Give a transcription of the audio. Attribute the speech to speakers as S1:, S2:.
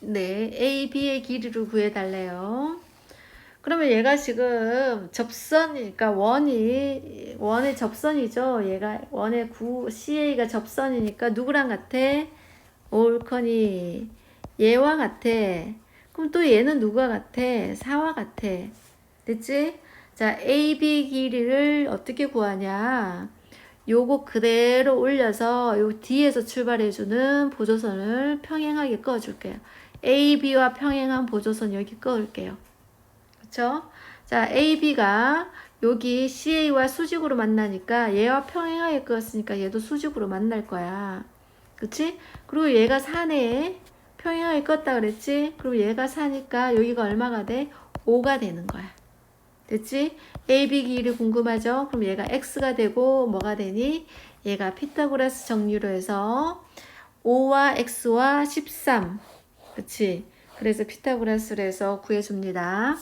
S1: 네, A, B의 길이를 구해달래요. 그러면 얘가 지금 접선이니까 원이 원의 접선이죠. 얘가 원의 구 CA가 접선이니까 누구랑 같아? 올커니 얘와 같아. 그럼 또 얘는 누가 같아? 4와 같아. 됐지? 자, AB 길이를 어떻게 구하냐? 요거 그대로 올려서 요 뒤에서 출발해주는 보조선을 평행하게 그어줄게요. AB와 평행한 보조선 여기 그을게요. 그쵸? 자, AB가 여기 CA와 수직으로 만나니까 얘와 평행하게 그었으니까 얘도 수직으로 만날 거야. 그치? 그리고 얘가 산에 평행하게 껐다 그랬지? 그리고 얘가 사니까 여기가 얼마가 돼? 5가 되는 거야. 됐지? AB 길이 궁금하죠? 그럼 얘가 X가 되고 뭐가 되니? 얘가 피타고라스 정리로 해서 5와 X와 13. 그치? 그래서 피타고라스를 해서 구해줍니다.